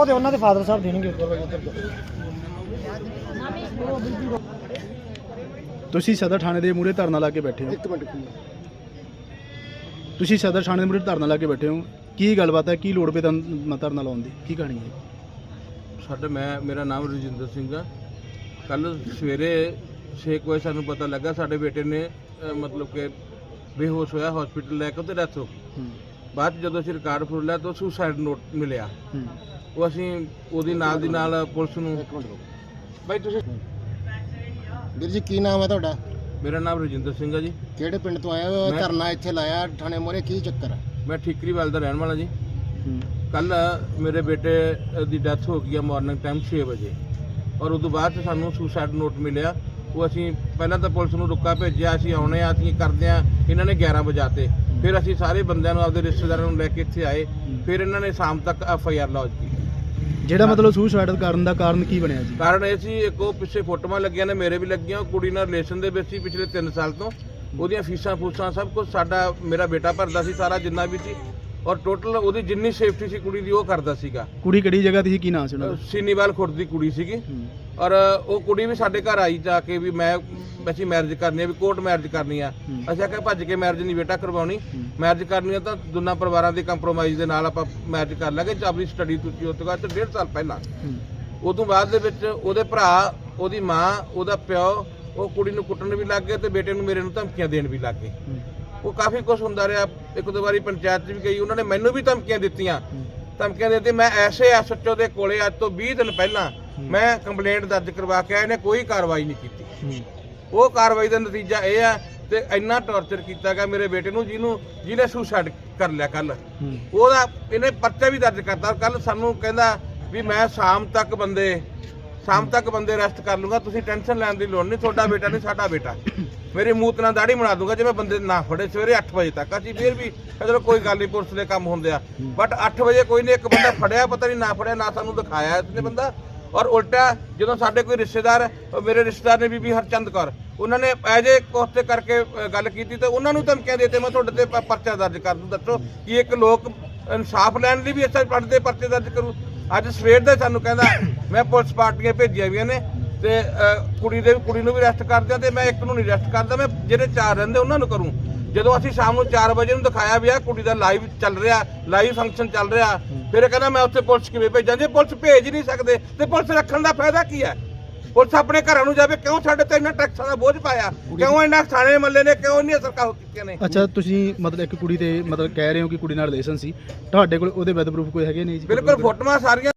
ਉਹ ਤੇ ਉਹਨਾਂ ਦੇ ਫਾਦਰ ਸਾਹਿਬ ਦੇਣਗੇ ਤੁਸੀਂ ਸਦਰ ਥਾਣੇ ਦੇ ਮੂਹਰੇ ਧਰਨਾ ਲਾ ਕੇ ਬੈਠੇ ਹੋ। ਇੱਕ ਮਿੰਟ ਤੁਸੀਂ ਸਦਰ ਥਾਣੇ ਦੇ ਮੂਹਰੇ ਧਰਨਾ ਲਾ ਕੇ ਬੈਠੇ ਹੋ। ਕੀ ਗੱਲਬਾਤ ਹੈ? ਕੀ ਲੋੜ ਪਈ ਤੁਹਾਨੂੰ ਧਰਨਾ ਲਾਉਣ ਦੀ? ਕੀ ਕਹਾਣੀ ਹੈ? ਸਾਡਾ ਮੈਂ ਮੇਰਾ ਨਾਮ ਰਜਿੰਦਰ ਸਿੰਘ ਆ। ਕੱਲ ਸਵੇਰੇ 6 ਵਜੇ ਸਾਨੂੰ ਪਤਾ ਲੱਗਾ ਸਾਡੇ ਬੇਟੇ ਨੇ ਮਤਲਬ ਕਿ ਬੇਹੋਸ਼ ਹੋਇਆ ਹਸਪੀਟਲ ਲੈ ਕੇ ਤੇ ਡੈਥ ਹੋ ਗਈ ਬਾਅਦ 'ਚ ਜਦੋਂ ਅਸੀਂ ਰਿਕਾਰਡ ਫੁੱਲ ਲਿਆ ਤਾਂ ਸੁਸਾਈਡ ਨੋਟ ਮਿਲਿਆ। ਉਹ ਅਸੀਂ ਉਹਦੀ ਨਾਲ ਦੀ ਨਾਲ ਪੁਲਿਸ ਨੂੰ ਬਾਈ ਤੁਸੀਂ ਵੀਰ ਜੀ ਕੀ ਨਾਮ ਹੈ ਤੁਹਾਡਾ? ਮੇਰਾ ਨਾਮ ਰਜਿੰਦਰ ਸਿੰਘ ਆ ਜੀ। ਕਿਹੜੇ ਪਿੰਡ ਤੋਂ ਆਏ ਹੋ? ਮੈਂ- ਧਰਨਾ ਇੱਥੇ ਲਾਇਆ ਥਾਣੇ ਮੋਰੇ ਕੀ ਚੱਕਰ ਹੈ? ਮੈਂ ਠੀਕਰੀਵਾਲ ਦਾ ਰਹਿਣ ਵਾਲਾ ਜੀ। ਹੂੰ ਕੱਲ ਮੇਰੇ ਬੇਟੇ ਦੀ ਡੈਥ ਹੋ ਗਈ ਆ ਮਾਰਨਿੰਗ ਟਾਈਮ 6 ਵਜੇ। ਔਰ ਉਦੋਂ ਬਾਅਦ 'ਚ ਸਾਨੂੰ ਸੁਸਾਈਡ ਨੋਟ ਮਿਲਿਆ। ਉਹ ਅਸੀਂ ਪਹਿਲਾਂ ਤਾਂ ਪੁਲਿਸ ਨੂੰ ਰੁੱਕਾ ਭੇਜਿਆ ਅਸੀਂ ਆਉਣੇ ਆ ਅਸੀਂ ਕਰਦੇ ਆ। ਇਹਨਾਂ ਨੇ 11 ਵਜਾਤੇ ਫਿਰ ਅਸੀਂ ਸਾਰੇ ਬੰਦਿਆਂ ਨੂੰ ਆਪਦੇ ਰਿਸ਼ਤੇਦਾਰਾਂ ਨੂੰ ਲੈ ਕੇ ਇੱਥੇ ਆਏ। ਫਿਰ ਇਹਨਾਂ ਨੇ ਸ਼ਾਮ ਤੱਕ ਐਫ ਆਈ ਆਰ ਲੌਜ ਕੀਤੀ। ਜਿਹੜਾ ਮਤਲਬ ਸੁਸਾਈਡ ਕਰਨ ਦਾ ਕਾਰਨ ਕੀ ਬਣਿਆ ਜੀ? ਕਾਰਨ ਇਹ ਸੀ, ਇੱਕ ਉਹ ਪਿੱਛੇ ਫੋਟੋਆਂ ਲੱਗੀਆਂ ਨੇ, ਮੇਰੇ ਵੀ ਲੱਗੀਆਂ, ਉਹ ਕੁੜੀ ਨਾਲ ਰਿਲੇਸ਼ਨ ਦੇ ਵਿੱਚ ਸੀ ਪਿਛਲੇ 3 ਸਾਲ ਤੋਂ। ਉਹਦੀਆਂ ਫੀਸਾਂ ਫੂਸਾਂ ਸਭ ਕੁਝ ਸਾਡਾ, ਮੇਰਾ ਬੇਟਾ ਭਰਦਾ ਸੀ ਸਾਰਾ ਜਿੰਨਾ ਵੀ ਸੀ। ਔਰ ਟੋਟਲ ਉਹਦੀ ਜਿੰਨੀ ਸੇਫਟੀ ਸੀ ਕੁੜੀ ਦੀ ਉਹ ਕਰਦਾ ਸੀਗਾ। ਕੁੜੀ ਕਿਹੜੀ ਜਗ੍ਹਾ ਤੇ ਸੀ ਕੀ ਨਾਂ ਸੀ ਉਹਨਾਂ ਦਾ? ਸੀਨੀਵਾਲ ਖੁਰਦ ਦੀ ਕੁੜੀ ਸੀਗੀ। ਔਰ ਉਹ ਕੁੜੀ ਵੀ ਸਾਡੇ ਘਰ ਆਈ ਜਾ ਕੇ ਵੀ ਮੈਂ ਅਸੀਂ ਮੈਰਿਜ ਕਰਨੀ ਹੈ ਵੀ ਕੋਰਟ ਮੈਰਿਜ ਕਰਨੀ ਆ। ਅਸੀਂ ਆਖਿਆ ਭੱਜ ਕੇ ਮੈਰਿਜ ਨਹੀਂ ਬੇਟਾ ਕਰਵਾਉਣੀ। ਮੈਰਿਜ ਕਰਨੀ ਆ ਤਾਂ ਦੋਨਾਂ ਪਰਿਵਾਰਾਂ ਦੇ ਕੰਪਰੋਮਾਈਜ਼ ਦੇ ਨਾਲ ਆਪਾਂ ਮੈਰਿਜ ਕਰ ਲਾਂਗੇ। ਆਪਣੀ ਸਟੱਡੀ ਤੁਸੀਂ ਉਸ ਤੋਂ ਬਾਅਦ ਤੇ 1.5 ਸਾਲ ਪਹਿਲਾਂ। ਉਦੋਂ ਬਾਅਦ ਦੇ ਵਿੱਚ ਉਹਦੇ ਭਰਾ ਉਹਦੀ ਮਾਂ ਉਹਦਾ ਪਿਓ ਉਹ ਕੁੜੀ ਨੂੰ ਕੁੱਟਣ ਵੀ ਲੱਗ ਗਏ ਤੇ ਬੇਟੇ ਨੂੰ ਮੇਰੇ ਨੂੰ ਧਮਕੀਆਂ ਦੇਣ ਵੀ ਲੱਗ ਗਏ। ਉਹ ਕਾਫੀ ਕੁਝ ਹੁੰਦਾ ਰਿਹਾ। ਇੱਕ ਦੋ ਵਾਰੀ ਪੰਚਾਇਤ 'ਚ ਵੀ ਗਈ, ਉਹਨਾਂ ਨੇ ਮੈਨੂੰ ਵੀ ਧਮਕੀਆਂ ਦਿੱਤੀਆਂ। ਧਮਕੀਆਂ ਦਿੱਤੀ, ਮੈਂ ਐਸੇ ਐਸਐਚਓ ਦੇ ਕੋਲੇ ਅੱਜ ਤੋਂ 20 ਦਿਨ ਪਹਿਲਾਂ ਮੈਂ ਕੰਪਲੇਂਟ ਦਰਜ ਕਰਵਾ ਕੇ ਆਇਆ, ਇਹਨੇ ਕੋਈ ਕਾਰਵਾਈ ਨਹੀਂ ਕੀਤੀ। ਉਹ ਕਾਰਵਾਈ ਦਾ ਨਤੀਜਾ ਇਹ ਆ ਤੇ ਇੰਨਾ ਟੌਰਚਰ ਕੀਤਾ ਗਿਆ ਮੇਰੇ ਬੇਟੇ ਨੂੰ, ਜਿਹਨੂੰ, ਜਿਹਨੇ ਸੁਸਾਈਡ ਕਰ ਲਿਆ ਕੱਲ ਉਹਦਾ, ਇਹਨੇ ਪਰਚਾ ਵੀ ਦਰਜ ਕਰਤਾ ਕੱਲ ਸਾਨੂੰ ਕਹਿੰਦਾ ਵੀ ਮੈਂ ਸ਼ਾਮ ਤੱਕ ਬੰਦੇ, ਸ਼ਾਮ ਤੱਕ ਬੰਦੇ ਰੈਸਟ ਕਰ ਲੂੰਗਾ, ਤੁਸੀਂ ਟੈਨਸ਼ਨ ਲੈਣ ਦੀ ਲੋੜ ਨਹੀਂ, ਤੁਹਾਡਾ ਬੇਟਾ ਨਹੀਂ, ਸਾਡਾ ਬੇਟਾ। ਮੇਰੀ ਮੂਤ ਨਾਲ ਦਾੜੀ ਬਣਾ ਦੂੰਗਾ ਜੇ ਮੈਂ ਬੰਦੇ ਨਾ ਫੜੇ ਸਵੇਰੇ 8 ਵਜੇ ਤੱਕ। ਅਸੀਂ ਫੇਰ ਵੀ ਚਲੋ ਕੋਈ ਗੱਲ ਨਹੀਂ, ਪੁਲਿਸ ਦੇ ਕੰਮ ਹੁੰਦੇ ਆ। ਬਟ 8 ਵਜੇ ਕੋਈ ਨਹੀਂ, ਇੱਕ ਬੰਦਾ ਫੜਿਆ, ਪਤਾ ਨਹੀਂ ਨਾ ਫੜਿਆ, ਨਾ ਸਾਨੂੰ ਦਿਖਾਇਆ ਇਸਨੇ ਬੰਦਾ। ਔਰ ਉਲਟਾ ਜਦੋਂ ਸਾਡੇ ਕੋਈ ਰਿਸ਼ਤੇਦਾਰ, ਮੇਰੇ ਰਿਸ਼ਤੇਦਾਰ ਨੇ ਬੀਬੀ ਹਰਚੰਦ ਕੌਰ, ਉਹਨਾਂ ਨੇ ਐਜੇ ਕੋਸਤੇ ਕਰਕੇ ਗੱਲ ਕੀਤੀ ਤੇ ਉਹਨਾਂ ਨੂੰ ਧਮਕੀਆਂ ਦੇਤੇ, ਮੈਂ ਤੁਹਾਡੇ ਤੇ ਪਰਚਾ ਦਰਜ ਕਰ ਦੂੰ, ਦੱਸੋ ਕਿ ਇੱਕ ਲੋਕ ਇਨਸਾਫ ਲੈਣ ਲਈ ਵੀ ਇਸ ਪੜਦੇ ਪਰਚੇ ਦਰਜ ਕਰੂ। ਅੱਜ ਸਵੇਰ ਦਾ ਸਾਨੂੰ ਕਹਿੰਦਾ, ਮੈਂ ਪੁਲਿਸ ਪਾਰਟੀਆਂ ਭੇਜੀਆਂ ਵੀਆਂ ਨੇ ਤੇ ਕੁੜੀ ਦੇ ਕੁੜੀ ਨੂੰ ਵੀ ਅਰੈਸਟ ਕਰਦਿਆਂ ਤੇ ਮੈਂ ਇੱਕ ਨੂੰ ਨਹੀਂ ਅਰੈਸਟ ਕਰਦਾ ਮੈਂ ਜਿਹੜੇ ਚਾਰ ਰਹਿੰਦੇ ਉਹਨਾਂ ਨੂੰ ਕਰੂੰ। ਜਦੋਂ ਅਸੀਂ ਸ਼ਾਮ ਨੂੰ 4 ਵਜੇ ਨੂੰ ਦਿਖਾਇਆ ਵੀ ਆ ਕੁੜੀ ਦਾ ਲਾਈਵ ਚੱਲ ਰਿਹਾ ਲਾਈਵ ਫੰਕਸ਼ਨ ਚੱਲ ਰਿਹਾ ਫਿਰ ਇਹ ਕਹਿੰਦਾ ਮੈਂ ਉੱਥੇ ਪੁਲਿਸ ਕਿਵੇਂ ਭੇਜਾਂ? ਜੇ ਪੁਲਿਸ ਭੇਜ ਹੀ ਨਹੀਂ ਸਕਦੇ ਤੇ ਪੁਲਿਸ ਰੱਖਣ ਦਾ ਫਾਇਦਾ ਕੀ ਹੈ? ਪੁਲਿਸ ਆਪਣੇ ਘਰਾਂ ਨੂੰ ਜਾਵੇ ਕਿਉਂ ਸਾਡੇ ਤੇ ਇੰਨਾ ਟੈਕਸਾਂ ਦਾ ਬੋਝ ਪਾਇਆ? ਕਿਉਂ ਇੰਨਾ ਥਾਣੇ ਮੱਲੇ ਨੇ ਕਿਉਂ ਨਹੀਂ ਸਰਕਾਰ ਕੀਤੀਆਂ ਨੇ? ਅੱਛਾ ਤੁਸੀਂ ਮਤਲਬ ਇੱਕ ਕੁੜੀ ਤੇ ਮਤਲਬ ਕਹਿ ਰਹੇ ਹੋ ਕਿ ਕੁੜੀ ਨਾਲ ਰਿਲੇਸ਼ਨ ਸੀ। ਤੁਹਾਡੇ ਕੋਲ ਉਹਦੇ ਵਿਦ ਪ੍ਰੂਫ ਕੋਈ ਹੈਗੇ ਨਹੀਂ ਜੀ? ਬਿਲਕੁਲ ਫੋਟੋਆਂ ਸਾਰੀਆਂ